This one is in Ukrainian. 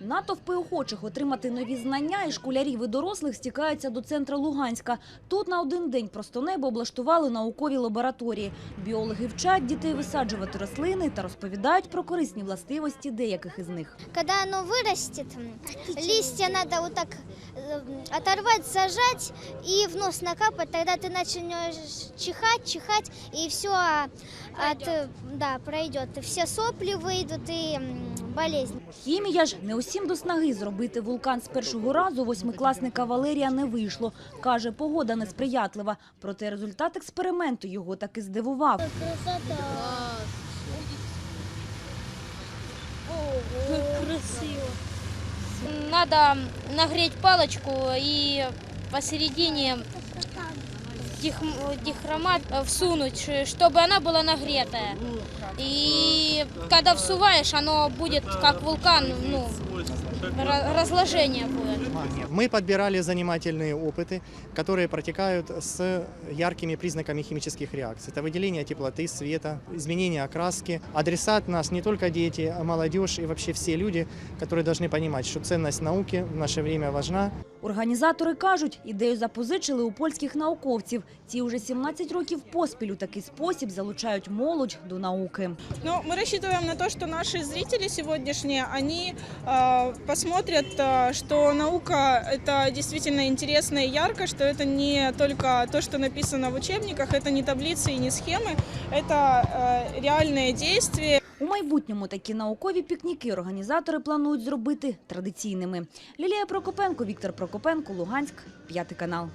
Натовпи охочих отримати нові знання і школярів і дорослих стікаються до центра Луганська. Тут на один день просто небо облаштували наукові лабораторії. Біологи вчать дітей висаджувати рослини та розповідають про корисні властивості деяких із них. Когда оно вырастет, м, листья надо вот так э, оторвать, зажать и в нос накапать. Тогда ты начнешь чихать, чихать, и все от, э, да, пройдет. Все сопли выйдут и м, болезни. Хімія ж не усім до снаги зробити вулкан з першого разу восьмикласника Валерія не вийшло. Каже, погода несприятлива. Проте результат експерименту його таки здивував. Надо нагреть палочку и посередине дих- дихромат всунуть, ш- чтобы она была нагретая. И когда всуваешь, оно будет как вулкан, ну, ра- разложение будет. Мы подбирали занимательные опыты, которые протекают с яркими признаками химических реакций. Это выделение теплоты, света, изменение окраски. Адресат нас не только дети, а молодежь и вообще все люди, которые должны понимать, что ценность науки в наше время важна. Організатори кажуть, ідею запозичили у польських науковців. Ті уже 17 років поспіль у такий спосіб залучають молодь до науки. Но мы рассчитываем на то, что наши зрители сегодняшние, они э, посмотрят, э, что наука это действительно интересно и ярко, что это не только то, что написано в учебниках, это не таблицы и не схемы, это э, реальные действия. У майбутньому такі наукові пікніки організатори планують зробити традиційними. Лілія Прокопенко, Віктор Прокопенко, Луганськ, п'ятий канал.